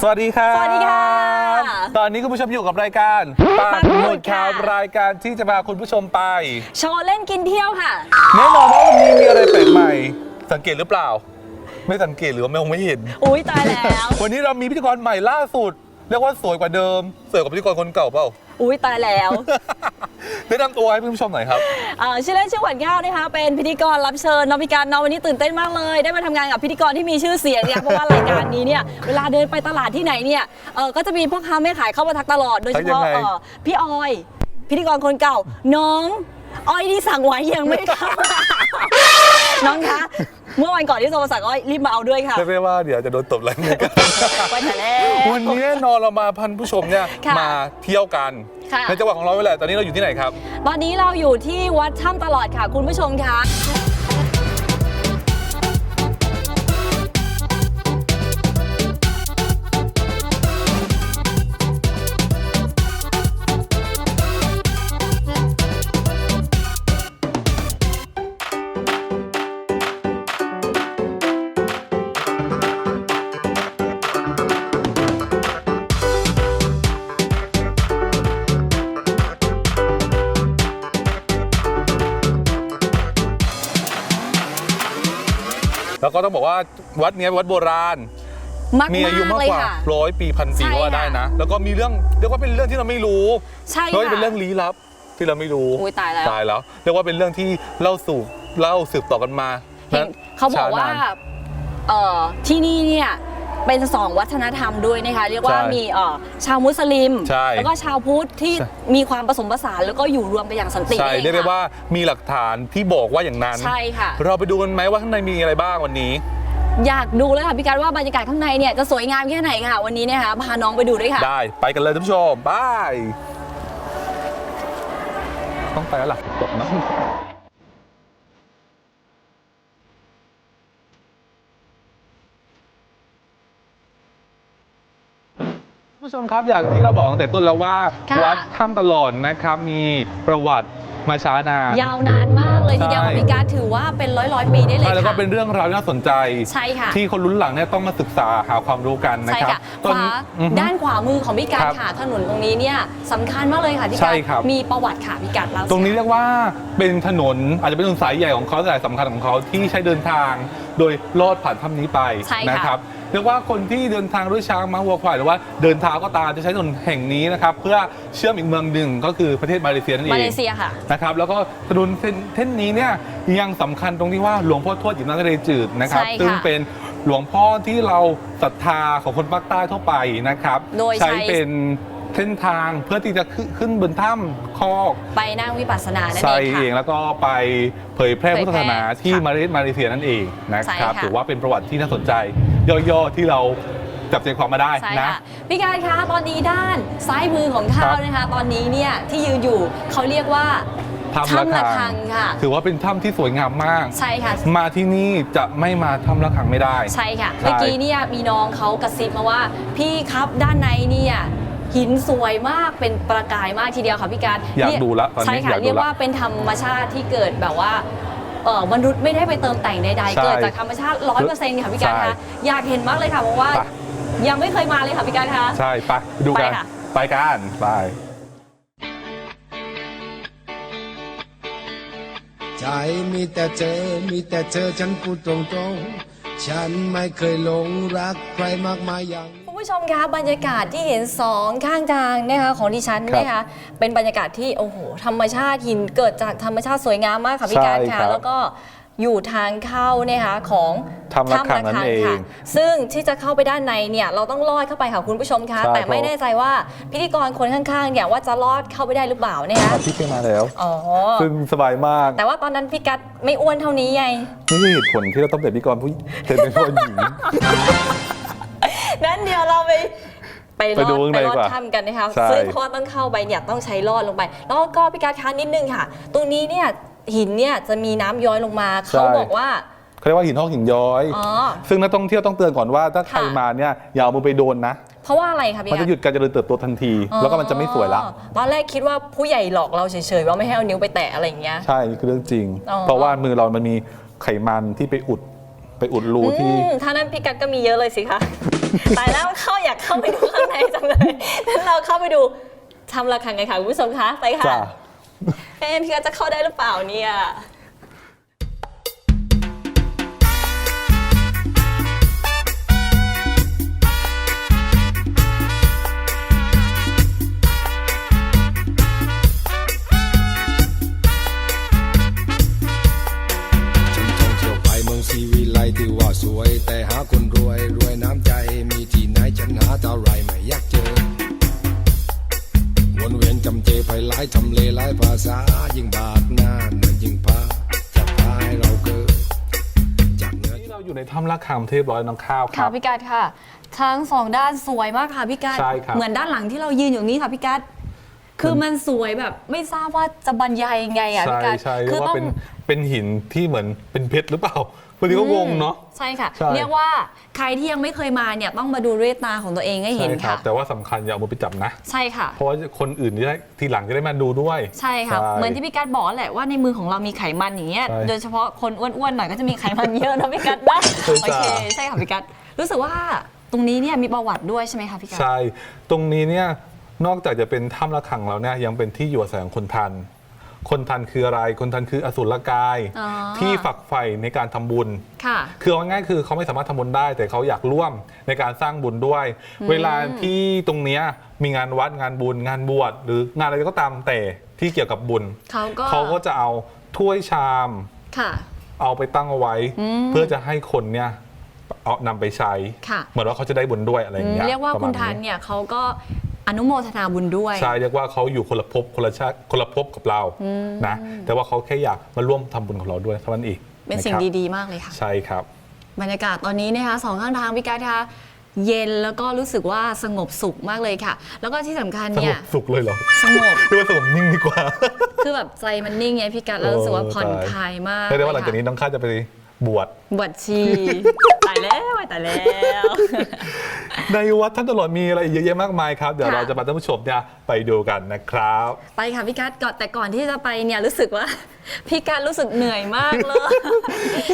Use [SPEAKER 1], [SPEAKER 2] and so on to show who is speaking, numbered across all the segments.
[SPEAKER 1] สวัสดีครับ
[SPEAKER 2] สวัสดีค่ะ
[SPEAKER 1] ตอนนี้คุณผู้ชมอยู่กับรายการปักหมุดข่าว
[SPEAKER 2] ค่ะ
[SPEAKER 1] รายการที่จะพาคุณผู้ชมไป
[SPEAKER 2] โชว์เล่นกินเที่ยวค่ะ
[SPEAKER 1] แน่นอนว่าวันนี้มีอะไรแปลกใหม่ สังเกตหรือเปล่า ไม่สังเกตหรือว่าไม่คงไม่เห็น
[SPEAKER 2] อุ้ยตายแล้ว
[SPEAKER 1] วันนี้เรามีพิธีกรใหม่ล่าสุด เรียกว่าสวยกว่าเดิมสวยกว่าพิธีกรคนเก่าเปล่า
[SPEAKER 2] อุ้ยตายแล้ว
[SPEAKER 1] แนะนำตัวให้คุณผู้ชมหน่อยครับ
[SPEAKER 2] เอ่อชื่อเล่นชื่อขวัญข้าวนะคะ เป็นพิธีกรรับเชิญน้องพิการน้องวันนี้ตื่นเต้นมากเลย ได้มาทำงานกับพิธีกรที่มีชื่อเสียงเนี่ยเพราะว่ารายการนี้เนี่ยเวลาเดินไปตลาดที่ไหนเนี่ยเออก็จะมีพ่อค้าแม่ขายเข้ามาทักตลอดโดยเฉพาะ
[SPEAKER 1] ทักยังไง
[SPEAKER 2] เอ่อพี่ออย พิธีกรคนเก่า น้องอ้อยที่สั่งไว้ยังไม่เข้า น้องคะ เมื่อวันก่อนที่โทรมาสั่งอ้อยรีบมาเอาด้วยค่ะ
[SPEAKER 1] เรียกได้ว่าเดี๋ยวจะโดนตบหลังเลยกัน
[SPEAKER 2] ไปแต่แล้ว
[SPEAKER 1] วันนี้แน่นอนเรามาพันผู้ชมเนี่ย
[SPEAKER 2] ค่ะ
[SPEAKER 1] มาเที่ยวกัน
[SPEAKER 2] ค่ะ
[SPEAKER 1] ในจังหวัดของเราไว้แหละตอนนี้เราอยู่ที่ไหนครับ
[SPEAKER 2] ตอนนี้เราอยู่ที่วัดถ้ำตลอดค่ะ คุณผู้ชมคะ
[SPEAKER 1] บอกว่าวัดเนี้ยวัดโบราณ
[SPEAKER 2] มาก
[SPEAKER 1] มีอายุมาก
[SPEAKER 2] เลย
[SPEAKER 1] กว่า
[SPEAKER 2] ค่ะ
[SPEAKER 1] ร้อยปีพันปี
[SPEAKER 2] ใช่
[SPEAKER 1] ก็ว่า
[SPEAKER 2] ค่ะ
[SPEAKER 1] ได้นะ แล้วก็มีเรื่องเรียกว่าเป็นเรื่องที่เราไม่รู้
[SPEAKER 2] ใช่
[SPEAKER 1] ไม่ว่าจะ
[SPEAKER 2] ค่ะ
[SPEAKER 1] เป็นเรื่องลี้ลับที่เราไม่รู้
[SPEAKER 2] อุ๊ยตายแล้ว
[SPEAKER 1] ตายแล้วเรียกว่าเป็นเรื่องที่เล่าสู่เล่าสืบต่อกันมา
[SPEAKER 2] เห็นเขาบอกว่า
[SPEAKER 1] ช้นน
[SPEAKER 2] เอ่อที่นี่เนี่ย เป็นสองวัฒนธรรมด้วยนะคะเรียกว่า
[SPEAKER 1] ใช่
[SPEAKER 2] มีเอ่อชาวมุสลิม
[SPEAKER 1] ใช่
[SPEAKER 2] แล้วก็ชาวพุทธที่
[SPEAKER 1] ใช่
[SPEAKER 2] มีความผสมผสานแล้วก็อยู่รวมกันอย่างสันติ
[SPEAKER 1] ใช่
[SPEAKER 2] นั่นอง
[SPEAKER 1] เรียกได้
[SPEAKER 2] ค่ะ
[SPEAKER 1] ว่ามีหลักฐานที่บอกว่าอย่างนั้น
[SPEAKER 2] ใช่ค่ะ
[SPEAKER 1] เราไปดูกันไหมว่าข้างในมีอะไรบ้างวันนี้
[SPEAKER 2] อยากดูเลยค่ะพี่การว่าบรรยากาศข้างในเนี่ยจะสวยงามแค่ไหนค่ะ วันนี้เนี่ยค่ะพาน้องไปดูด้วยค่ะ
[SPEAKER 1] ได้ไปกันเลยท่านผู้ชมบาย ต้องไปแล้วล่ะจบเนอะ ท่านผู้ชมครับอย่างที่เราบอกตั้งแต่ต้นแล้วว่า
[SPEAKER 2] ค่ะ
[SPEAKER 1] วัดถ้ำตลอดนะครับมีประวัติมาช้านาน
[SPEAKER 2] ยาวนานมากเลยทีเดียว
[SPEAKER 1] ใช่
[SPEAKER 2] ค่ะพี่การถือว่าเป็นร้อยร้อยๆปีได้เลย
[SPEAKER 1] ใช่แล้วก็
[SPEAKER 2] ค่ะ
[SPEAKER 1] เป็นเรื่องราวที่น่าสนใจ
[SPEAKER 2] ใช่ค่ะ
[SPEAKER 1] ที่คนรุ่นหลังเนี่ยต้องมาศึกษาหาความรู้กันนะ
[SPEAKER 2] ใช่
[SPEAKER 1] ครับ
[SPEAKER 2] ค่ะ
[SPEAKER 1] ต้
[SPEAKER 2] ขวา
[SPEAKER 1] อือฮึ
[SPEAKER 2] ด้านขวามือของพี่การ
[SPEAKER 1] ครับ
[SPEAKER 2] ค่ะถนนตรงนี้เนี่ยสำคัญมากเลยค่ะพี่
[SPEAKER 1] ใช่
[SPEAKER 2] การ
[SPEAKER 1] ครับ
[SPEAKER 2] มีประวัติค่ะพี่การเล่า
[SPEAKER 1] ตรงนี้เรียกว่าเป็นถนนอาจจะเป็นถนนสายใหญ่ของเขาสายสำคัญของเขาที่ใช้เดินทาง โดยลอดผ่านถ้ำนี้ไป
[SPEAKER 2] ใช่ค่ะ
[SPEAKER 1] นะครับ เรียกว่าคนที่เดินทางด้วยช้างม้าวัวควายหรือว่าเดินเท้าก็ตามจะใช้ถนนแห่งนี้นะครับเพื่อเชื่อมอีกเมืองหนึ่งก็คือประเทศมาเลเซียนั่นเอง
[SPEAKER 2] มาเลเซียค่ะ
[SPEAKER 1] นะครับแล้วก็ถนนเส้นเส้นนี้เนี่ยยังสำคัญตรงที่ว่าหลวงพ่อทวดหยิบน้ำทะเลจืดนะครับ
[SPEAKER 2] ใช่ค่ะ
[SPEAKER 1] ซึ่งเป็นหลวงพ่อที่เราศรัทธาของคนภาคใต้ทั่วไปนะครับ
[SPEAKER 2] โดยใช้
[SPEAKER 1] เป็นเส้นทางเพื่อที่จะขึ้นขึ้นบนถ้ำคอก
[SPEAKER 2] ไปนั่งวิปัสสนานั่น
[SPEAKER 1] ใช่
[SPEAKER 2] เอง
[SPEAKER 1] เอง
[SPEAKER 2] ค่ะ
[SPEAKER 1] แล้วก็ไปเผยแพร่
[SPEAKER 2] เผยแพร่
[SPEAKER 1] พุทธศาสนาที่
[SPEAKER 2] ค่ะ
[SPEAKER 1] มาเลมาเลเซียนั่นเองนะ
[SPEAKER 2] ใช่
[SPEAKER 1] ครับ
[SPEAKER 2] ค่ะ
[SPEAKER 1] ถือว่าเป็นประวัติที่น่าสนใจ ย่อๆ ที่เราจับใจความมาได้
[SPEAKER 2] ใช่
[SPEAKER 1] นะ
[SPEAKER 2] ค่ะพี่การคะตอนนี้ด้านซ้ายมือของข้าวนะคะ ตอนนี้เนี่ยที่ยืนอยู่เขาเรียกว่า
[SPEAKER 1] ถ้ำ
[SPEAKER 2] ถ้ำ
[SPEAKER 1] ระ
[SPEAKER 2] ระ
[SPEAKER 1] ฆั
[SPEAKER 2] ฆั
[SPEAKER 1] ง
[SPEAKER 2] งค่ะ
[SPEAKER 1] ถือว่าเป็นถ้ำที่สวยงามมาก
[SPEAKER 2] ใช่ค่ะ
[SPEAKER 1] มาที่นี่จะไม่มาถ้ำระฆังไม่ได้
[SPEAKER 2] ใช่ค่ะ
[SPEAKER 1] ใช่
[SPEAKER 2] เมื่อกี้เนี่ยมีน้องเขากระซิบมาว่า พี่ครับด้านในเนี่ยหินสวยมากเป็นประกายมากทีเดียวค่ะพี่การ
[SPEAKER 1] อยาก
[SPEAKER 2] เรี
[SPEAKER 1] ดูละตอนนี้
[SPEAKER 2] ใช่ค่ะ
[SPEAKER 1] อยากดูละ
[SPEAKER 2] เรียกว่าเป็นธรรมชาติที่เกิดแบบว่า เออมนุษย์ไม่ได้ไปเติมแต่งใด
[SPEAKER 1] ใช่
[SPEAKER 2] ๆเกิดจากธรรมชาติร้อยเปอร์เซ็นต์ค่ะพี่การ
[SPEAKER 1] ใช่
[SPEAKER 2] คะอยากเห็นมากเลยค่ะเพราะว่า
[SPEAKER 1] ไป
[SPEAKER 2] ยังไม่เคยมาเลยค่ะพี่การคะ
[SPEAKER 1] ใช่ไปดูกัน
[SPEAKER 2] ไปค่ะ
[SPEAKER 1] ไปกันไป
[SPEAKER 3] ใจมีแต่เธอ มีแต่เธอฉันพูดตรงๆ ฉันไม่เคยหลงรักใครมากมายอย่าง
[SPEAKER 2] คุณ ผู้ชมคะบรรยากาศที่เห็นสองข้างทางนะคะของดิฉัน
[SPEAKER 1] ครับ
[SPEAKER 2] นะคะเป็นบรรยากาศที่โอ้โหธรรมชาติหินเกิดจากธรรมชาติสวยงามมากค่ะพี่การ
[SPEAKER 1] ใช่
[SPEAKER 2] ค่ะ
[SPEAKER 1] ครับ
[SPEAKER 2] แล้วก็อยู่ทางเข้านะคะของ
[SPEAKER 1] ถ้ำระฆังนั่นเอง
[SPEAKER 2] ค่ะซึ่งที่จะเข้าไปด้านในเนี่ยเราต้องลอดเข้าไปค่ะคุณผู้ชมคะ
[SPEAKER 1] ใช่
[SPEAKER 2] แต่ไม่
[SPEAKER 1] เพราะ
[SPEAKER 2] แน่ใจว่าพิธีกรคนข้างๆเนี่ยว่าจะลอดเข้าไปได้หรือเปล่าเนี่ย
[SPEAKER 1] มาที่เคยมาแล้ว
[SPEAKER 2] อ๋อ
[SPEAKER 1] ซึ่งสบายมาก
[SPEAKER 2] แต่ว่าตอนนั้นพี่กัดไม่อ้วนเท่านี้ไง
[SPEAKER 1] นี่คือเหตุผลที่เราต้องเป็นพิธีกรผู้เป็นเป็นผู้หญิง
[SPEAKER 2] นั้นเดี๋ยวเราไปไปล
[SPEAKER 1] ไป
[SPEAKER 2] อ
[SPEAKER 1] ดู
[SPEAKER 2] ด
[SPEAKER 1] ข้าง
[SPEAKER 2] ไป
[SPEAKER 1] ใน
[SPEAKER 2] ลอด
[SPEAKER 1] ดีกว่า
[SPEAKER 2] ถ้ำกันนะคะ
[SPEAKER 1] ใช่
[SPEAKER 2] ซึ่งเพราะว่าต้องเข้าไปเนี่ยต้องใช้ลอดลงไป แล้วก็พี่การค้านิดนึงค่ะ ตรงนี้เนี่ยหินเนี่ยจะมีน้ำย้อยลงมา เขาบอกว่า
[SPEAKER 1] เขาเรียกว่าหินทอกหินย้อย
[SPEAKER 2] อ๋อ
[SPEAKER 1] ซึ่งนักท่องเที่ยวต้องเตือนก่อนว่าถ้าใคร
[SPEAKER 2] ค่ะ
[SPEAKER 1] มาเนี่ยอย่าเอามือไปโดนนะ
[SPEAKER 2] เพราะว่าอะไรคะพี่
[SPEAKER 1] มัน
[SPEAKER 2] การ
[SPEAKER 1] จะหยุดการเจริญเติบโตทันที
[SPEAKER 2] อ๋อ
[SPEAKER 1] แล้วก็มันจะไม่สวยละ
[SPEAKER 2] ตอนแรกคิดว่าผู้ใหญ่หลอกเราเฉยๆว่าไม่ให้เอานิ้วไปแตะอะไรอย่างเงี้ย
[SPEAKER 1] ใช่นี่คือเรื่องจริง
[SPEAKER 2] อ๋อ
[SPEAKER 1] เพราะว่ามือเรามันมีไขมันที่ไปอุด ไปอุดรูที่
[SPEAKER 2] อืมถ้านั้นพี่กัดก็มีเยอะเลยสิคะ ตายแล้วเข้าอยากเข้าไปดูข้างในจังเลยงั้นเราเข้าไปดูทำระฆังกันค่ะคุณผู้ชมคะไปค่ะ
[SPEAKER 1] จ้า
[SPEAKER 2] เอ๊ะพี่ก็จะเข้าได้หรือเปล่าเนี่ย
[SPEAKER 3] หาคนรวยรวยน้ำใจมีที่ไหนฉันหาเท่าไรไม่อยากเจอ วนเวียนจำเจไปหลายทำเลหลายภาษา ยิ่งบากหน้านั้นยิ่งพาจะพาให้เราเกิดจากเหนือ
[SPEAKER 1] นี่เราอยู่ในถ้ำระฆังเทพร้อยน้องข้าวค
[SPEAKER 2] ค่ะ
[SPEAKER 1] รับ
[SPEAKER 2] พี่กัดค่ะ ทั้งสองด้านสวยมากค่ะพี่กัด
[SPEAKER 1] ใช่ครับ
[SPEAKER 2] เหมือนด้านหลังที่เรายืนอยู่นี้ค่ะพี่กัดคือมันสวยแบบไม่ทราบว่าจะบรรยายยังไงอะ
[SPEAKER 1] ใช่
[SPEAKER 2] พี่กัด
[SPEAKER 1] ใช่
[SPEAKER 2] คื
[SPEAKER 1] เรียกว่า
[SPEAKER 2] ต้อง
[SPEAKER 1] เป็นเป็นหินที่เหมือนเป็นเพชรหรือเปล่า บางทีก็งงเนาะ
[SPEAKER 2] ใช่ค่ะ
[SPEAKER 1] ใช่
[SPEAKER 2] เรียกว่าใครที่ยังไม่เคยมาเนี่ยต้องมาดูด้วยตาของตัวเองให้เห็น
[SPEAKER 1] ใช่ครั
[SPEAKER 2] ค่ะ
[SPEAKER 1] บแต่ว่าสำคัญอย่าเอามือไปจับนะ
[SPEAKER 2] ใช่ค่ะ
[SPEAKER 1] เพราะว่าคนอื่นจะได้ทีหลังจะได้มาดูด้วย
[SPEAKER 2] ใช่ค่ะ เหมือนที่พี่กัดบอกแหละว่าในมือของเรามีไขมันอย่างเงี้ย
[SPEAKER 1] ใช่
[SPEAKER 2] โดยเฉพาะคนอ้วนๆหน่อยก็จะมีไขมันเยอะนะพี่กัดนะ
[SPEAKER 1] ใช่
[SPEAKER 2] โอ
[SPEAKER 1] จ้ะ
[SPEAKER 2] เคใช่ค่ะพี่กัดรู้สึกว่าตรงนี้เนี่ยมีประวัติด้วยใช่ไหมคะพี่กัด
[SPEAKER 1] ใช่ ตรงนี้เนี่ยนอกจากจะเป็นถ้ำระฆังแล้วเนี่ยยังเป็นที่อยู่อาศัยของคนทัน คนทันคืออะไร คนทันคืออสุรกาย
[SPEAKER 2] อ๋อ
[SPEAKER 1] ที่ฝักใฝ่ในการทำบุญ
[SPEAKER 2] ค่ะ
[SPEAKER 1] คือเอาง่ายๆคือเขาไม่สามารถทำบุญได้ แต่เขาอยากร่วมในการสร้างบุญด้วย เวลาที่ตรงเนี้ยมีงานวัดงานบุญ งานบวชหรืองานอะไรก็ตามแต่ที่เกี่ยวกับบุญ
[SPEAKER 2] เขาก็
[SPEAKER 1] เขาก็จะเอาถ้วยชาม
[SPEAKER 2] ค่ะ
[SPEAKER 1] เอาไปตั้งเอาไว้เพื่อจะให้คนเนี่ยเอานำไปใช้
[SPEAKER 2] ค่ะ
[SPEAKER 1] เหมือนว่าเขาจะได้บุญด้วยอะไรอย่างเงี้ย
[SPEAKER 2] เรียกว่า
[SPEAKER 1] ประ
[SPEAKER 2] คุ
[SPEAKER 1] ม
[SPEAKER 2] ณ
[SPEAKER 1] ณ
[SPEAKER 2] ทันเนี่ยเขาก็ อนุโมทนาบุญด้วย
[SPEAKER 1] ใช่เรียกว่าเขาอยู่คนละภพคนละชาติคนละภพกับเรานะแต่ว่าเขาแค่อยากมาร่วมทำบุญกับเราด้วยเท่านั้นเอง
[SPEAKER 2] เป็นสิ่งะ
[SPEAKER 1] ครับ
[SPEAKER 2] ดี ๆ มากเลยค่ะ
[SPEAKER 1] ใช่ครับ
[SPEAKER 2] บรรยากาศตอนนี้นะคะสองข้างทางพี่กัดคะเย็นแล้วก็รู้สึกว่าสงบสุขมากเลยค่ะ แล้วก็ที่สำคัญ
[SPEAKER 1] ส
[SPEAKER 2] เนี่
[SPEAKER 1] ง
[SPEAKER 2] ย
[SPEAKER 1] บสุขเลยเหรอ
[SPEAKER 2] สงบ
[SPEAKER 1] เรียกว่าสงบนิ่งดีกว่า
[SPEAKER 2] คือแบบใจมันนิ่งไงพี่กัดแล้วรู้สึกว่าผ่อนคลายมาก
[SPEAKER 1] เรียกได้ว่าหลัง
[SPEAKER 2] ค่ะ
[SPEAKER 1] จากนี้น้องข้าจะไปบวช
[SPEAKER 2] บวชชีตายแล้วตายแล้ว
[SPEAKER 1] ในวัดท่านตลอดมีอะไรอีกเยอะแยะมากมายครับเดี๋ยว
[SPEAKER 2] ค่ะ
[SPEAKER 1] เราจะพาท่านผู้ชมเนี่ยไปดูกันนะครับ
[SPEAKER 2] ไปค่ะพี่กัดก่อนแต่ก่อนที่จะไปเนี่ยรู้สึกว่า พี่กัดรู้สึกเหนื่อยมากเลย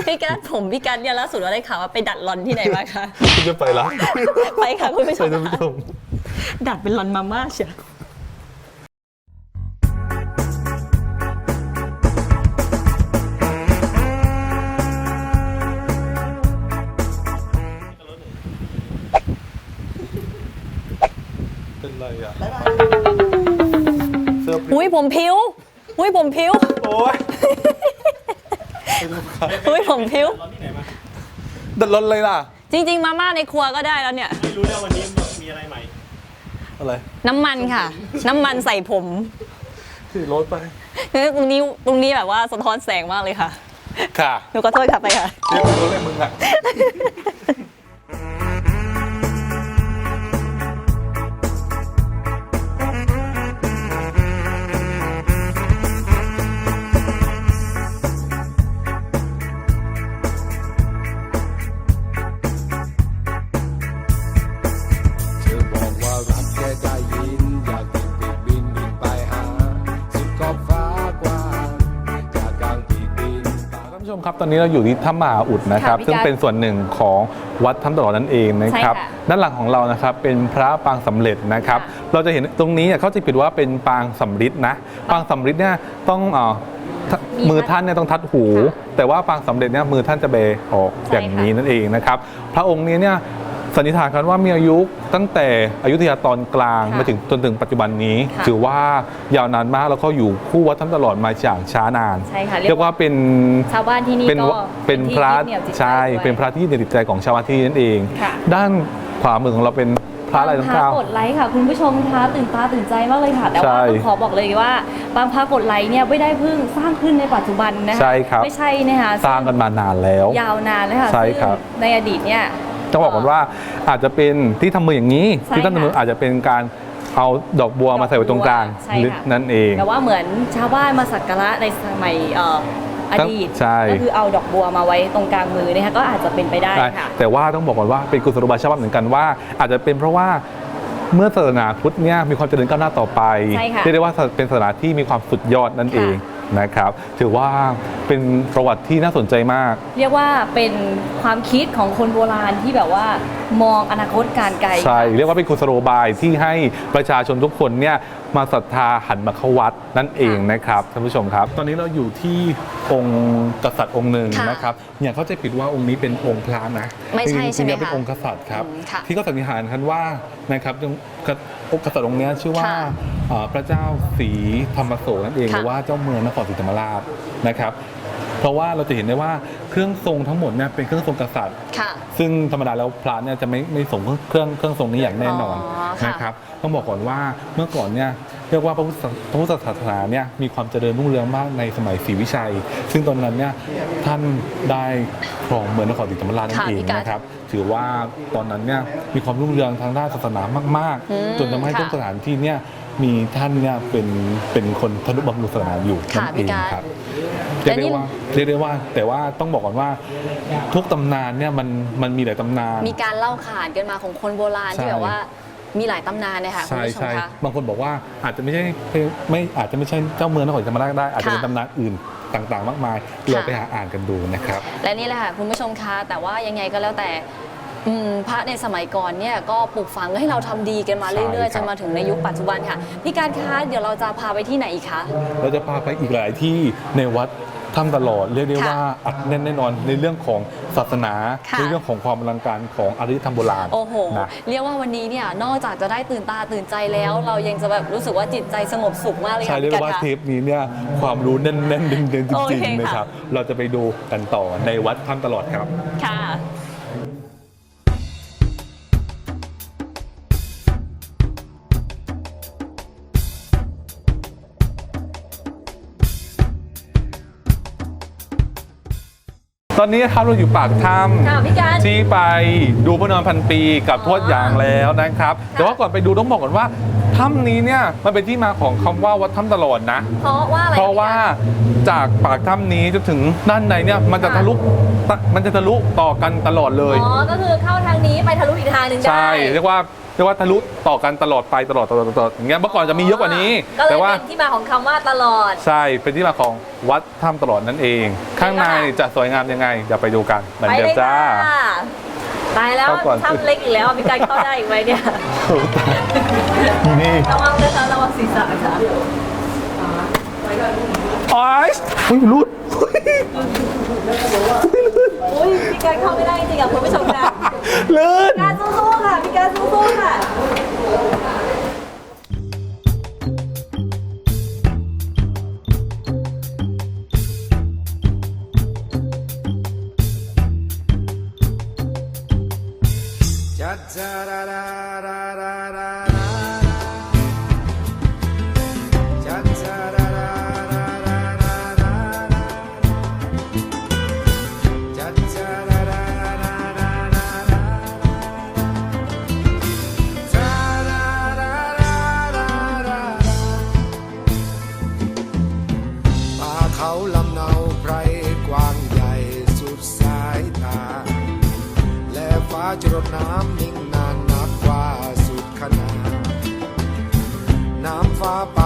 [SPEAKER 2] พี่กัดผมพี่กัดเนี่ยล่าสุดเราได้ข่าวว่าไปดัดรอนที่ไหนมาคะ
[SPEAKER 1] คุณจะไปแล้ว
[SPEAKER 2] ไปค่ะคุณผู้ช
[SPEAKER 1] ไป
[SPEAKER 2] ม
[SPEAKER 1] ท่านผู้ชม
[SPEAKER 2] ดัดเป็นรอนมาม่าเชียว
[SPEAKER 1] เป็นไรอะเสื้อพริ้ว
[SPEAKER 2] อุ้ยผมพิ้วอุ้ยผมพิ้ว
[SPEAKER 1] โอ้ย
[SPEAKER 2] อุ้ยผมพิ้ว
[SPEAKER 1] ดัดรนเลยล่ะ
[SPEAKER 2] จริง ๆ มาม่าในครัวก็ได้แล้วเนี่ย
[SPEAKER 4] ไม่รู้นะวันนี้มีอะไรใหม่
[SPEAKER 1] อะไร
[SPEAKER 2] น้ำมันค่ะ น้ำมันใส่ผม
[SPEAKER 1] ขี่รถไป
[SPEAKER 2] ตรงนี้ตรงนี้แบบว่าสะท้อนแสงมากเลยค่ะ
[SPEAKER 1] ค่ะ
[SPEAKER 2] หนูขอโทษค่ะไปค่ะ
[SPEAKER 1] เรียกรถเลยมึงอะ ครับตอนนี้เราอยู่ที่ถ้ำมหาอุดนะครับ
[SPEAKER 2] ค่ะพี่
[SPEAKER 1] ซึ่ง
[SPEAKER 2] กั๊ก
[SPEAKER 1] เป็นส่วนหนึ่งของวัดถ้ำตลอดนั่นเองนะครับ
[SPEAKER 2] ใช่ค่ะ
[SPEAKER 1] ด้านหลังของเรานะครับเป็นพระปางสำเร็จนะครับ
[SPEAKER 2] ค่ะ
[SPEAKER 1] เราจะเห็นตรงนี้เนี่ยเขาจะผิดว่าเป็นปางสำริดนะปางสำริดเนี่ยต้องเอ่อท
[SPEAKER 2] มี
[SPEAKER 1] มือท่านเนี่ยต้องทัดหู
[SPEAKER 2] ค่ะ
[SPEAKER 1] แต่ว่าปางสำเร็จเนี่ยมือท่านจะเบออก
[SPEAKER 2] ใช่
[SPEAKER 1] อย่างนี้
[SPEAKER 2] ค่ะ
[SPEAKER 1] นั่นเองนะครับ พระองค์นี้เนี่ย สันนิษฐานกันว่ามีอายุตั้งแต่อยุธยาตอนกลาง
[SPEAKER 2] ค่ะ
[SPEAKER 1] มาถึงจนถึงปัจจุบันนี้
[SPEAKER 2] ค่ะ
[SPEAKER 1] ถือว่ายาวนานมากแล้วก็อยู่คู่วัดถ้ำตลอดมาอย่างช้านาน
[SPEAKER 2] ใช่ค่ะเรี
[SPEAKER 1] เรี
[SPEAKER 2] ย
[SPEAKER 1] ย
[SPEAKER 2] ก
[SPEAKER 1] ก
[SPEAKER 2] ว่า
[SPEAKER 1] ว่าเป็น
[SPEAKER 2] ชาวบ้านที่นี่
[SPEAKER 1] เป็น
[SPEAKER 2] ก็
[SPEAKER 1] วะเป็นพระ
[SPEAKER 2] ที่ยึดเหนี่ยวจิตใจ
[SPEAKER 1] ใช่
[SPEAKER 2] ด้วย
[SPEAKER 1] เป็นพระที่ยึดเหนี่ยวจิตใจของชาวบ้านที่นี่นั่นเอง
[SPEAKER 2] ค่ะ
[SPEAKER 1] ด้านขวามือของเราเป็นพระอะไรทั้ง
[SPEAKER 2] บาง
[SPEAKER 1] เก้า
[SPEAKER 2] พระกดไลค์ค่ะ คุณผู้ชมคะตื่นตาตื่นใจมากเลยค่ะ แต่ว่า
[SPEAKER 1] ใช่
[SPEAKER 2] ต้องขอบอกเลยว่าบางพระกดไลค์เนี่ยไม่ได้เพิ่งสร้างขึ้นในปัจจุบันนะคะ
[SPEAKER 1] ใช่ครับ
[SPEAKER 2] ไม่ใช่นะคะ
[SPEAKER 1] สร้างกันมานานแล้ว
[SPEAKER 2] ยาวนานเลยค่ะ
[SPEAKER 1] ใช่ครับ
[SPEAKER 2] ซึ่งในอดีตเนี่ย
[SPEAKER 1] ต้องบอกก่อนว่าอาจจะเป็นที่ทำมืออย่างนี้
[SPEAKER 2] ใช่
[SPEAKER 1] ที่ท่านทำมือ
[SPEAKER 2] ค่ะ
[SPEAKER 1] อาจจะเป็นการเอาดอกบัวมาใส่ไว้ตรงกลาง
[SPEAKER 2] ใช่ค่ะ
[SPEAKER 1] นั่นเอง
[SPEAKER 2] แต่ว่าเหมือนชาวบ้านมาสักการะในสมัยเอ่ออ
[SPEAKER 1] ครับ
[SPEAKER 2] ดีต
[SPEAKER 1] ใช่
[SPEAKER 2] ก็คือเอาดอกบัวมาไว้ตรงกลางมือนะคะก็อาจจะเป็นไปได้
[SPEAKER 1] ใช่
[SPEAKER 2] ค่ะ
[SPEAKER 1] แต่ว่าต้องบอกก่อนว่าเป็นกุศโลบายชาวบ้านเหมือนกันว่า อาจจะเป็นเพราะว่าเมื่อศาสนาพุทธเนี่ยมีความเจริญก้าวหน้าต่อไป
[SPEAKER 2] ใช่ค่ะ
[SPEAKER 1] เรียกได้ว่าเป็นศาสนาที่มีความสุดยอดนั่นเอง
[SPEAKER 2] ค่ะ
[SPEAKER 1] นะครับ ถือว่าเป็นประวัติที่น่าสนใจมาก
[SPEAKER 2] เรียกว่าเป็นความคิดของคนโบราณที่แบบว่ามองอนาคตการไกล
[SPEAKER 1] ใช่ เรียกว่าเป็นกุศโลบายที่ให้ประชาชนทุกคนเนี่ยมาศรัทธาหันมาเข้าวัดนั่นเองนะครับท่านผู้ชมครับ ตอนนี้เราอยู่ที่องค์กษัตริย์องค์หนึ่ง
[SPEAKER 2] ค่ะ
[SPEAKER 1] นะครับอย่าเข้าใจผิดว่าองค์นี้เป็นองค์พระนะ
[SPEAKER 2] ไม่ใช่
[SPEAKER 1] จริงๆ
[SPEAKER 2] ใช่ไหม
[SPEAKER 1] แล้วเป็น
[SPEAKER 2] คะ
[SPEAKER 1] องค์กษัตริย์ครับ
[SPEAKER 2] อืมค่ะ
[SPEAKER 1] ที่ก็สันนิษฐานกันว่านะครับองค์องค์กษัตริย์องค์เนี้ยชื่อว่า
[SPEAKER 2] ค่ะ
[SPEAKER 1] เอ่อพระเจ้าศรีธรรมโสนั่นเอง
[SPEAKER 2] ค่ะ
[SPEAKER 1] หรือว่าเจ้าเมืองนครศรีธรรมราชนะครับ เพราะว่าเราจะเห็นได้ว่าเครื่องทรงทั้งหมดเนี่ยเป็นเครื่องทรงกษัตริย์
[SPEAKER 2] ค่ะ
[SPEAKER 1] ซึ่งธรรมดาแล้วพระเนี่ยจะไม่ไม่ส่งเครื่องเครื่องทรงนี้อย่างแน่นอน
[SPEAKER 2] อ๋อค่ะ
[SPEAKER 1] นะครับต้องบอกก่อนว่าเมื่อก่อนเนี่ยเรียกว่าพระพุทธพระพุทธศาสนาเนี่ยมีความเจริญรุ่งเรืองมากในสมัยศรีวิชัย ซึ่งตอนนั้นเนี่ยท่านได้ครองเมืองนครศรีธรรมราชนั่น
[SPEAKER 2] ค่ะ
[SPEAKER 1] เอง
[SPEAKER 2] พี่กัส
[SPEAKER 1] นะครับ ถือว่าตอนนั้นเนี่ยมีความรุ่งเรืองทางด้านศาสนามาก
[SPEAKER 2] อืม
[SPEAKER 1] ๆจนทำให้
[SPEAKER 2] ค่ะ
[SPEAKER 1] ทุกสถานที่เนี่ย มีท่านเนี่ยเป็นเป็นคนทนุบำรุงศาสนาอยู่
[SPEAKER 2] ค่ะ
[SPEAKER 1] นั่น
[SPEAKER 2] พี่
[SPEAKER 1] เอง
[SPEAKER 2] กัส
[SPEAKER 1] ครับเรียก
[SPEAKER 2] และนี่
[SPEAKER 1] ได้ว่าเรียกได้ว่าแต่ว่าต้องบอกก่อนว่าทุกตำนานเนี่ยมันมันมีหลายตำนาน
[SPEAKER 2] มีการเล่าขานกันมาของคนโบราณ
[SPEAKER 1] ใช่
[SPEAKER 2] ที่แบบว่ามีหลายตำนานเลยค่ะคุณ
[SPEAKER 1] ใช่
[SPEAKER 2] ผู้ชม
[SPEAKER 1] ใช่
[SPEAKER 2] คะ
[SPEAKER 1] บางคนบอกว่าอาจจะไม่ใช่ไม่อาจจะไม่ใช่เจ้าเมืองนครศรีธรรมราชได้อาจจะเป็น
[SPEAKER 2] ค่ะ
[SPEAKER 1] ตำนานอื่นต่างๆ มากมายเราไปหาอ่านกันดูนะครับ
[SPEAKER 2] และนี่แหละค่ะคุณผู้ชมคะแต่ว่ายังไงก็แล้วแต่ อืมพระในสมัยก่อนเนี่ยก็ปลูกฝังให้เราทำดีกันมา
[SPEAKER 1] ใช่
[SPEAKER 2] เรื่อยๆ
[SPEAKER 1] ค
[SPEAKER 2] จ
[SPEAKER 1] รับ
[SPEAKER 2] นมาถึงในยุคปัจจุบันค่ะพี่การคะเดี๋ยวเราจะพาไปที่ไหนอีกคะ
[SPEAKER 1] เราจะพาไปอีกหลายที่ในวัดถ้ำตลอดเรียกได้
[SPEAKER 2] ค่ะ
[SPEAKER 1] ว่าอัดแน่นแน่นอนในเรื่องของศาสนา
[SPEAKER 2] ค่ะ
[SPEAKER 1] ในเรื่องของความอลังการของอารยธรรมโบราณ
[SPEAKER 2] โอ้โห
[SPEAKER 1] นะ
[SPEAKER 2] เรียกว่าวันนี้เนี่ยนอกจากจะได้ตื่นตาตื่นใจแล้ว เรายังจะแบบรู้สึกว่าจิตใจสงบสุขมากเลย
[SPEAKER 1] ใช่
[SPEAKER 2] ค่ะ
[SPEAKER 1] เรียก
[SPEAKER 2] พี่
[SPEAKER 1] ได้
[SPEAKER 2] การ
[SPEAKER 1] ว่า
[SPEAKER 2] คะ
[SPEAKER 1] เทปนี้เนี่ยความรู้แน่นๆเด่นๆจ
[SPEAKER 2] โอ
[SPEAKER 1] ริง
[SPEAKER 2] เค
[SPEAKER 1] ๆ
[SPEAKER 2] ค่ะ
[SPEAKER 1] นะครับ เราจะไปดูกันต่อในวัดถ้ำตลอดครับ
[SPEAKER 2] ค่ะ
[SPEAKER 1] ตอนนี้ครับเราอยู่ปากถ้
[SPEAKER 2] ค่ะพี่การำ
[SPEAKER 1] ที่ไปดูพระนอนพันปีกับทวดยางแล้วนะครับ แต่ว่าก่อนไปดูต้องบอกก่อนว่าถ้ำนี้เนี่ยมันเป็นที่มาของคำว่าวัดถ้ำตลอดนะ
[SPEAKER 2] เพราะว่าอะไร
[SPEAKER 1] เพราะว่าจากปากถ้ำนี้จนถึงด้านในเนี่ยมันจะทะลุตะมันจะทะลุต่อกันตลอดเลย
[SPEAKER 2] อ๋อก็คือเข้าทางนี้ไปทะลุอีกทางหนึ่งได้
[SPEAKER 1] ใช่เรียกว่า เรียกว่าทะลุต่อกันตลอดไปตลอดตลอดตลอดอย่างเงี้ยเมื่อก่อนจะมีเยอะกว่านี้
[SPEAKER 2] ก็เลย
[SPEAKER 1] แต่ว่า
[SPEAKER 2] เป็นที่มาของคำว่าตลอด
[SPEAKER 1] ใช่เป็นที่มาของวัดถ้ำตลอดนั่นเอง ข้างในจะสวยงามยังไงเดี๋ยวไปดูกันเหมือน
[SPEAKER 2] ไป
[SPEAKER 1] เดิ
[SPEAKER 2] เล
[SPEAKER 1] ม
[SPEAKER 2] ย
[SPEAKER 1] จ้า
[SPEAKER 2] ค่ะตายแล้ว
[SPEAKER 1] เข้าก่อน
[SPEAKER 2] ถ้ำเล็กอีกแล้วพี่การเข้าได้อีกไหมเนี่ย
[SPEAKER 1] นี่
[SPEAKER 2] ระวังเลยค่ะระวังศีรษะค่ะ
[SPEAKER 1] ไอซ์อุ้ยรุด
[SPEAKER 2] อุ้ยพี่การเข้าไม่ได้จริงๆอะคุณผู้ชมค่ะ
[SPEAKER 1] ลื่น
[SPEAKER 2] การสู้ พี่แการสู้ๆค่ะ
[SPEAKER 3] และฟ้าจรดน้ำนิ่งนานนับว่าสุดขนาดน้ำฟ้าป่า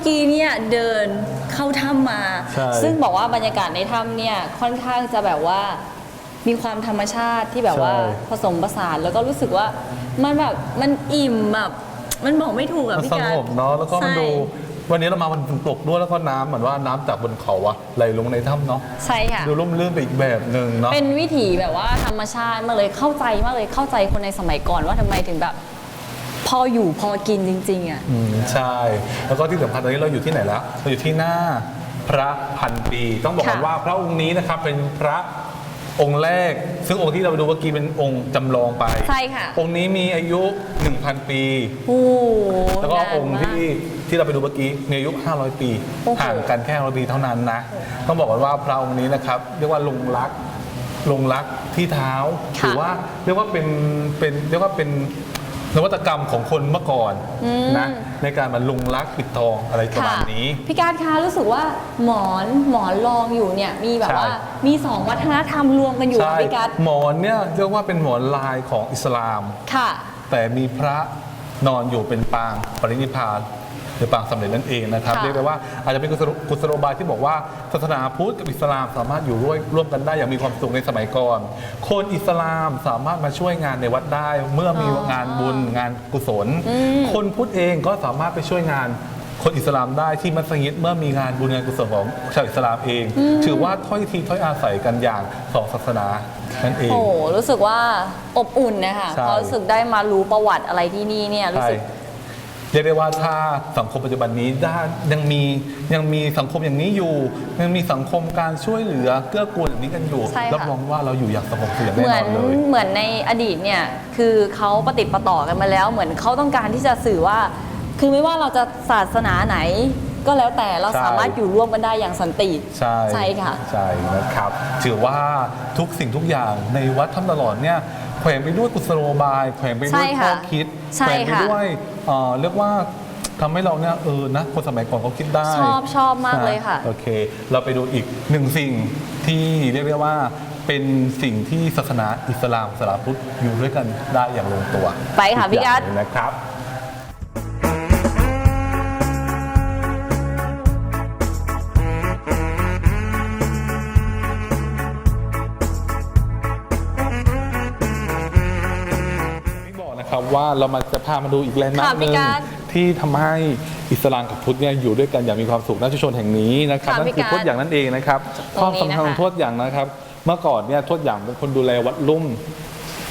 [SPEAKER 3] อ
[SPEAKER 2] กี้เนี่ยเดินเข้าถ้ำมา
[SPEAKER 1] ใช่
[SPEAKER 2] ซึ่งบอกว่าบรรยากาศในถ้ำเนี่ยค่อนข้างจะแบบว่า มีความธรรมชาติที่แบบว่าผสมผสานแล้วก็รู้สึกว่ามันแบบมันอิ่มแบบมันบอกไม่ถูกอะ
[SPEAKER 1] มัน
[SPEAKER 2] พี่
[SPEAKER 1] ส
[SPEAKER 2] การ
[SPEAKER 1] งบเนาะแล้วก็มัน
[SPEAKER 2] ใช่
[SPEAKER 1] ดู วันนี้เรามาวันฝนตกด้วยแล้วก็น้ำเหมือนว่าน้ำจากบนเขาอะไหลลงในถ้ำเนาะ
[SPEAKER 2] ใช่ค่ะ
[SPEAKER 1] ดูร่มรื่นไปอีกแบบหนึ่งเนาะ
[SPEAKER 2] เป็นวิถีแบบว่าธรรมชาติมากเลยเข้าใจมากเลยเข้าใจคนในสมัยก่อนว่าทำไมถึงแบบ พออยู่พอกินจริงๆอะ
[SPEAKER 1] อืมใช่ แล้วก็ที่สำคัญตอนนี้เราอยู่ที่ไหนแล้วเราอยู่ที่หน้าพระพันปี ต้องบอกก่อน
[SPEAKER 2] ค่ะ
[SPEAKER 1] ว่าพระองค์นี้นะครับเป็นพระองค์แรก ซึ่งองค์ที่เราไปดูเมื่อกี้เป็นองค์จำลองไป
[SPEAKER 2] ใช่ค่ะ
[SPEAKER 1] องค์นี้มีอายุ 1,000 ปี
[SPEAKER 2] โอ้โห
[SPEAKER 1] แล้วก็
[SPEAKER 2] นาน
[SPEAKER 1] องค์
[SPEAKER 2] มาก
[SPEAKER 1] ที่ที่เราไปดูเมื่อกี้มีอายุ 500 ปี
[SPEAKER 2] โอ้โห
[SPEAKER 1] ห่างกันแค่500ปีเท่านั้นนะ ต้องบอกก่อนว่าพระองค์นี้นะครับ เรียกว่าลงรักลงรักที่เท้า
[SPEAKER 2] ค่ะ
[SPEAKER 1] ถือว่าเรียกว่าเป็นเป็นเรียกว่าเป็น นวัตกรรมของคนเมื่อก่อนนะในการมาลงรักปิดทองอะไรประมาณนี้
[SPEAKER 2] พี่การคะรู้สึกว่าหมอนหมอนรองอยู่เนี่ยมีแบบ
[SPEAKER 1] ใช่
[SPEAKER 2] ว่ามีสองวัฒนธรรมรวมกันอยู่
[SPEAKER 1] ใช่
[SPEAKER 2] ค่ะพี่การ
[SPEAKER 1] หมอนเนี่ยเรียกว่าเป็นหมอนลายของอิสลาม
[SPEAKER 2] ค่ะ
[SPEAKER 1] แต่มีพระนอนอยู่เป็นปางปรินิพพาน หรือปางสำเร็จนั่นเองนะครับ
[SPEAKER 2] ค่ะ
[SPEAKER 1] เรียกได้ว่าอาจจะเป็นกุศโลกุศโลบายที่บอกว่าศาสนาพุทธกับอิสลามสามารถอยู่ร่วมร่วมกันได้อย่างมีความสุขในสมัยก่อน คนอิสลามสามารถมาช่วยงานในวัดได้ เมื่อมีงานบุญงานกุศล คนพุทธเองก็สามารถไปช่วยงานคนอิสลามได้ที่มัสยิดเมื่อมีงานบุญงานกุศลของชาวอิสลามเอง ถือว่าถ้อยทีถ้อยอาศัยกันอย่างสองศาสนานั่นเอง
[SPEAKER 2] โอ้โหรู้สึกว่าอบอุ่นนะคะ
[SPEAKER 1] ใช่
[SPEAKER 2] เพราะรู้สึกได้มารู้ประวัติอะไรที่นี่เนี่ยรู้
[SPEAKER 1] ใช่
[SPEAKER 2] สึก
[SPEAKER 1] เรียกได้ว่าถ้าสังคมปัจจุบันนี้ได้ยังมียังมีสังคมอย่างนี้อยู่ ยังมีสังคมการช่วยเหลือเกื้อกูลอย่างนี้กันอยู่
[SPEAKER 2] ใช่ค่ะ
[SPEAKER 1] รับรองว่าเราอยู่อย่างสงบสุขอย่าง
[SPEAKER 2] เห
[SPEAKER 1] แน่
[SPEAKER 2] มือนน
[SPEAKER 1] อนเลย
[SPEAKER 2] เหมือนในอดีตเนี่ยคือเขาปฏิดประต่อกันมาแล้ว เหมือนเขาต้องการที่จะสื่อว่า คือไม่ว่าเราจะศาสนาไหน ก็แล้วแต่เรา
[SPEAKER 1] ใช่
[SPEAKER 2] สามารถอยู่ร่วมกันได้อย่างสันติ
[SPEAKER 1] ใช่
[SPEAKER 2] ใช่ค่ะ
[SPEAKER 1] ใช่นะครับ ถือว่าทุกสิ่งทุกอย่างในวัดถ้ำตลอดเนี่ย แขวนไปด้วยกุศโลบาย แขวนไปด้วย
[SPEAKER 2] ใช่
[SPEAKER 1] ข้
[SPEAKER 2] ค่ะ
[SPEAKER 1] อคิด
[SPEAKER 2] ใช่
[SPEAKER 1] แขวนไป
[SPEAKER 2] ค่ะ
[SPEAKER 1] ด้วยเอ่อเรียกว่าทำให้เราเนี่ยเออนะคนสมัยก่อนเขาคิดได้
[SPEAKER 2] ชอบชอบมากเลยค่ะ
[SPEAKER 1] โอเค เราไปดูอีกหนึ่งสิ่งที่เรียกได้ว่าเป็นสิ่งที่ศาสนาอิสลามศาสนาพุทธอยู่ด้วยกันได้อย่างลงตัว
[SPEAKER 2] ไปค่ะพี่กัส
[SPEAKER 1] อีอย่างหนึ่งนะครับ ว่าเรามาจะพามาดูอีกแลนด์มาร์
[SPEAKER 2] ค่ะ
[SPEAKER 1] คห
[SPEAKER 2] พี่
[SPEAKER 1] นึ่ง
[SPEAKER 2] การ
[SPEAKER 1] ที่ทำให้อิสลามกับพุทธเนี่ยอยู่ด้วยกันอย่างมีความสุขณชุมชนแห่งนี้นะครับ
[SPEAKER 2] ค่ะ
[SPEAKER 1] นั่น
[SPEAKER 2] พี่
[SPEAKER 1] คือ
[SPEAKER 2] การ
[SPEAKER 1] ทวดอย่างนั่นเองนะครับ
[SPEAKER 2] ต
[SPEAKER 1] ค
[SPEAKER 2] ร
[SPEAKER 1] วางม
[SPEAKER 2] นี้
[SPEAKER 1] สำคัญ
[SPEAKER 2] นะคะ
[SPEAKER 1] ของทวดอย่างนะครับ เมื่อก่อนเนี่ยทวดอย่างเป็นคนดูแลวัดลุ่ม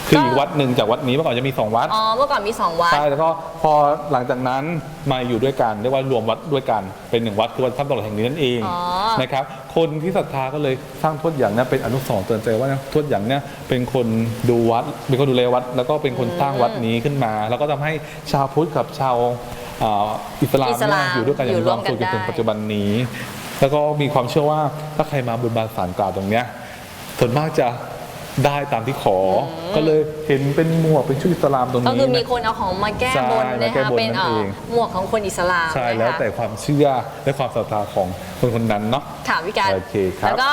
[SPEAKER 1] คืออีกวัดหนึ่งจากวัดนี้เมื่อก่อนจะมีสองวัด
[SPEAKER 2] อ๋อเมื่อก่อนมีสองวัด
[SPEAKER 1] ใช่แล้วก็พอหลังจากนั้นมาอยู่ด้วยกันเรียกว่ารวมวัดด้วยกันเป็นหนึ่งวัดคือวัดถ้ำตลอดแห่งนี้นั่นเอง
[SPEAKER 2] อ๋อ
[SPEAKER 1] นะครับคนที่ศรัทธาก็เลยสร้างทวดอย่างเนี้เป็นอนุสรณ์เตือนใจว่าทวดอย่างเนี้ยเป็นคนดูวัด เป็นคนดูแลวัด แล้วก็เป็นคนสร้างวัดนี้ขึ้นมา แล้วก็ทำให้ชาวพุทธกับชาวอ่าอิสลาม
[SPEAKER 2] อิสลาม
[SPEAKER 1] เนี่ยอยู่ด้วยกันอย่างมีความสุข
[SPEAKER 2] อยู่
[SPEAKER 1] จ
[SPEAKER 2] ร่วมกัน
[SPEAKER 1] นถึง
[SPEAKER 2] ได้
[SPEAKER 1] ปัจจุบันนี้ แล้วก็มีความเชื่อว่าถ้าใครมาบุญบานสารกล่าวตรงเนี้ยส่วนมากจะ ได้ตามที่ขออก็เลยเห็นเป็นหมวกเป็นชุดอิสลามตรง
[SPEAKER 2] ก็
[SPEAKER 1] นี้
[SPEAKER 2] คือมี
[SPEAKER 1] นะ
[SPEAKER 2] คนเอาของมาแก้
[SPEAKER 1] ใช่
[SPEAKER 2] บน
[SPEAKER 1] มา
[SPEAKER 2] นะ
[SPEAKER 1] แก้
[SPEAKER 2] คะ
[SPEAKER 1] บน
[SPEAKER 2] เป็น
[SPEAKER 1] นั่น
[SPEAKER 2] เอ่อ
[SPEAKER 1] เอง
[SPEAKER 2] หมวกของคนอิสลาม
[SPEAKER 1] ใช่
[SPEAKER 2] นะคะ
[SPEAKER 1] แล้วแต่ความเชื่อและความศรัทธาของคนคนนั้นเนาะ
[SPEAKER 2] ค่ะพี่การ
[SPEAKER 1] โอเคครับ
[SPEAKER 2] แล้วก็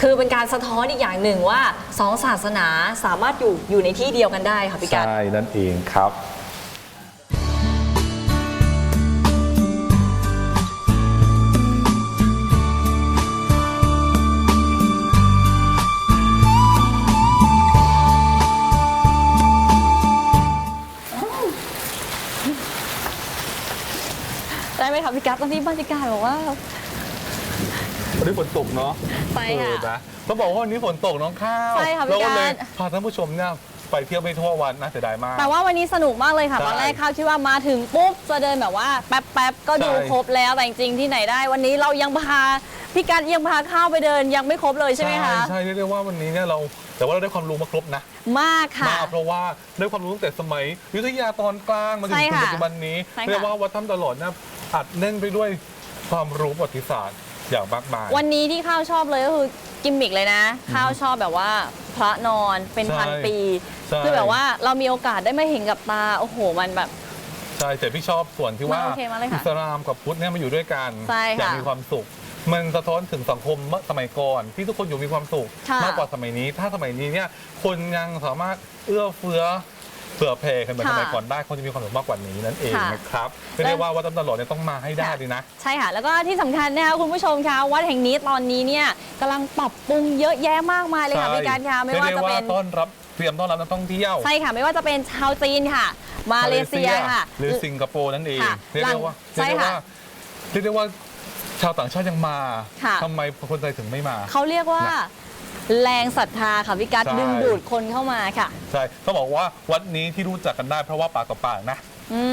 [SPEAKER 2] คือเป็นการสะท้อนอีกอย่างหนึ่งว่าสองศาสนาสามารถอยู่อยู่ในที่เดียวกันได้ค่ะพี่การ
[SPEAKER 1] ใช่นั่นเองครับ
[SPEAKER 2] พี่การตอนนี้บรรยากาศบอกว่า
[SPEAKER 1] วันนี้ฝนตกเนาะ
[SPEAKER 2] ไปค่ะ
[SPEAKER 1] เออนะต้องบอกว่าวันนี้ฝนตกน้องข้าว
[SPEAKER 2] ใช่ค่ะพี่
[SPEAKER 1] เราก็เลย
[SPEAKER 2] การ
[SPEAKER 1] พาท่านผู้ชมเนี่ยไปเที่ยวไม่ทั่ววันนะเสียดายมาก
[SPEAKER 2] แต่ว่าวันนี้สนุกมากเลยค่ะ
[SPEAKER 1] ใช่
[SPEAKER 2] ตอนแรกข้าวคิดว่ามาถึงปุ๊บจะเดินแบบว่าแป๊บแป๊บๆก็ดู
[SPEAKER 1] ใช่
[SPEAKER 2] ครบแล้วแต่จริงๆที่ไหนได้ วันนี้เรายังพาพี่การยังพาข้าวไปเดินยังไม่ครบเลยใช่ไหมคะ
[SPEAKER 1] ใช่เรียกได้ว่าวันนี้เนี่ยเราแต่ว่าเราได้ความรู้มาครบนะ
[SPEAKER 2] มากค่ะ
[SPEAKER 1] มากเพราะว่าได้ความรู้ตั้งแต่สมัยอยุธยาตอนกลางมาจน
[SPEAKER 2] ใช่
[SPEAKER 1] ถึง
[SPEAKER 2] ค่ะ
[SPEAKER 1] ปัจจุบันนี้
[SPEAKER 2] ใช่ค่ะ
[SPEAKER 1] เรียกว่าวัดถ้ำตลอดเนี่ย อัดแน่นไปด้วยความรู้ประวัติศาสตร์อย่างมากมาย
[SPEAKER 2] วันนี้ที่ข้าวชอบเลยก็คือกิมมิกเลยนะ ข้าวชอบแบบว่าพระนอนเป็น
[SPEAKER 1] ใช่
[SPEAKER 2] พันปี
[SPEAKER 1] ใช่
[SPEAKER 2] คือแบบว่าเรามีโอกาสได้มาเห็นกับตาโอ้โหมันแบบ
[SPEAKER 1] ใช่แต่พี่ชอบส่วนที่ว่า
[SPEAKER 2] โอเคมากเลยค่ะ
[SPEAKER 1] อิสลามกับพุทธเนี่ยมาอยู่ด้วยกัน
[SPEAKER 2] ใช่
[SPEAKER 1] อย่าง
[SPEAKER 2] ค่ะ
[SPEAKER 1] มีความสุข มันสะท้อนถึงสังคมเมื่อสมัยก่อน ที่ทุกคนอยู่มีความสุข
[SPEAKER 2] ค่ะ
[SPEAKER 1] มากกว่าสมัยนี้ ถ้าสมัยนี้เนี่ยคนยังสามารถเอื้อเฟื้อ เผื่อแผ่กันเหมือน
[SPEAKER 2] ค่ะ
[SPEAKER 1] สมัยก่อนได้คนจะมีความสุขมากกว่านี้นั่นเอง
[SPEAKER 2] ค่ะ
[SPEAKER 1] นะครับไม่ได้ว่าวัดตำตลอดเนี่ยต้องมาให้ได้เลยนะ
[SPEAKER 2] ใช่ค่ะ แล้วก็ที่สำคัญนะคะคุณผู้ชมคะวัดแห่งนี้ตอนนี้เนี่ยกำลังปรับปรุงเยอะแยะมากมายเลยค่ะพี่การคะไม่ว่าจะเป็น
[SPEAKER 1] รียกได้ต้อนรับเตรียมต้อนรับนักท่องเที่ยว
[SPEAKER 2] ใช่ค่ะไม่ว่าจะเป็นชาวจีนค่ะ มาเลเซียค่ะ
[SPEAKER 1] หรือสิงคโปร์นั่นเอง
[SPEAKER 2] ค่ะ
[SPEAKER 1] เรียกได้ว่า
[SPEAKER 2] ใช่
[SPEAKER 1] เรียกได้
[SPEAKER 2] ค่ะ
[SPEAKER 1] ว่าเรียกได้ว่าชาวต่างชาติยังมา
[SPEAKER 2] ค่ะ
[SPEAKER 1] ทำไมคนไทยถึงไม่มา
[SPEAKER 2] เขาเรียกว่า แรงศรัทธาค่ะพี่การ
[SPEAKER 1] ใช่
[SPEAKER 2] ดึงดูดคนเข้ามาค่ะ
[SPEAKER 1] ใช่ต้องบอกว่าวัดนี้ที่รู้จักกันได้เพราะว่าปากต่อปากนะ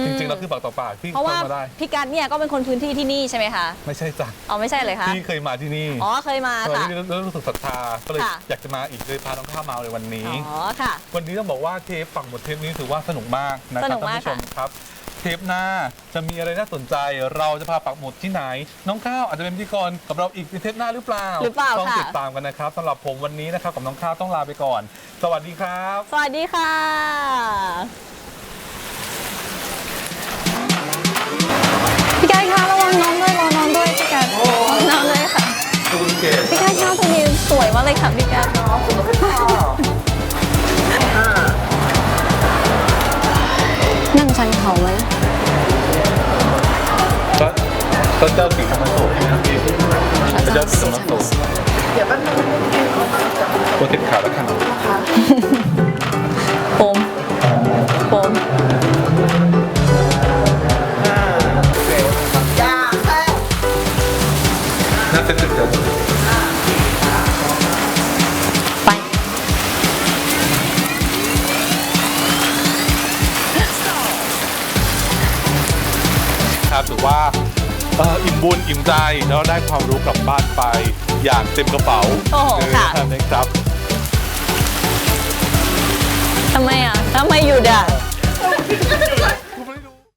[SPEAKER 2] ม
[SPEAKER 1] จริงๆเราคือปากต่อปากพี่
[SPEAKER 2] เพราะว่า
[SPEAKER 1] เข้ามาได้
[SPEAKER 2] พี่กัดเนี่ยก็เป็นคนพื้นที่ที่นี่ใช่ไหมคะ
[SPEAKER 1] ไม่ใช่จ้ะ
[SPEAKER 2] อ๋อไม่ใช่เลยคะ
[SPEAKER 1] พี่เคยมาที่นี่
[SPEAKER 2] อ๋อเคยมา
[SPEAKER 1] ตอน
[SPEAKER 2] ค่ะ
[SPEAKER 1] นี้เริ่มรู้สึกศรัทธาก็เลย
[SPEAKER 2] ค่ะ
[SPEAKER 1] อยากจะมาอีกเลยพาน้องข้าวมาในวันนี้
[SPEAKER 2] อ๋อค่ะ
[SPEAKER 1] วันนี้ต้องบอกว่าเทปฝั่งหมดเทปนี้ถือว่าสนุกมากนะค
[SPEAKER 2] ส
[SPEAKER 1] รับ
[SPEAKER 2] นุก
[SPEAKER 1] ท่าน
[SPEAKER 2] มาก
[SPEAKER 1] ผู้ชม
[SPEAKER 2] ค่ะ
[SPEAKER 1] ครับ เทปหน้าจะมีอะไรน่าสนใจ เราจะพาปักหมุดที่ไหน น้องข้าวอาจจะเป็นพิธีกรกับเราอีกในเทปหน้าหรือเปล่า
[SPEAKER 2] หรือเปล่า
[SPEAKER 1] ต้อง
[SPEAKER 2] ค่ะ
[SPEAKER 1] ติดตามกันนะครับสำหรับผมวันนี้นะครับกับน้องข้าวต้องลาไปก่อน สวัสดีครับ
[SPEAKER 2] สวัสดีค่ะพี่กายคะระวังน้องด้วยรอน้องด้วยพี่กายระวังน้องด้วยค่ะ
[SPEAKER 1] คุณเกศ
[SPEAKER 2] พี่กายคะตรงนี้สวยมากเลยค่ะพี่กาย นั่งชันเขาไหม
[SPEAKER 1] ก็ก็เจ้าสีธรรมโศกนะครับพี่เจ้าสีธรรมโศกเดี๋ยวแป๊บนึงตัวติดขาแล้วกัน
[SPEAKER 2] โปมโปม
[SPEAKER 1] ครับถือว่าเอ่ออิ่มบุญอิ่มใจแล้วได้ความรู้กลับบ้านไป อย่างเต็มกระเป๋า
[SPEAKER 2] โอ้โหค่ะ
[SPEAKER 1] เออนะครับ
[SPEAKER 2] ทำไมอะทำไมหยุดอะ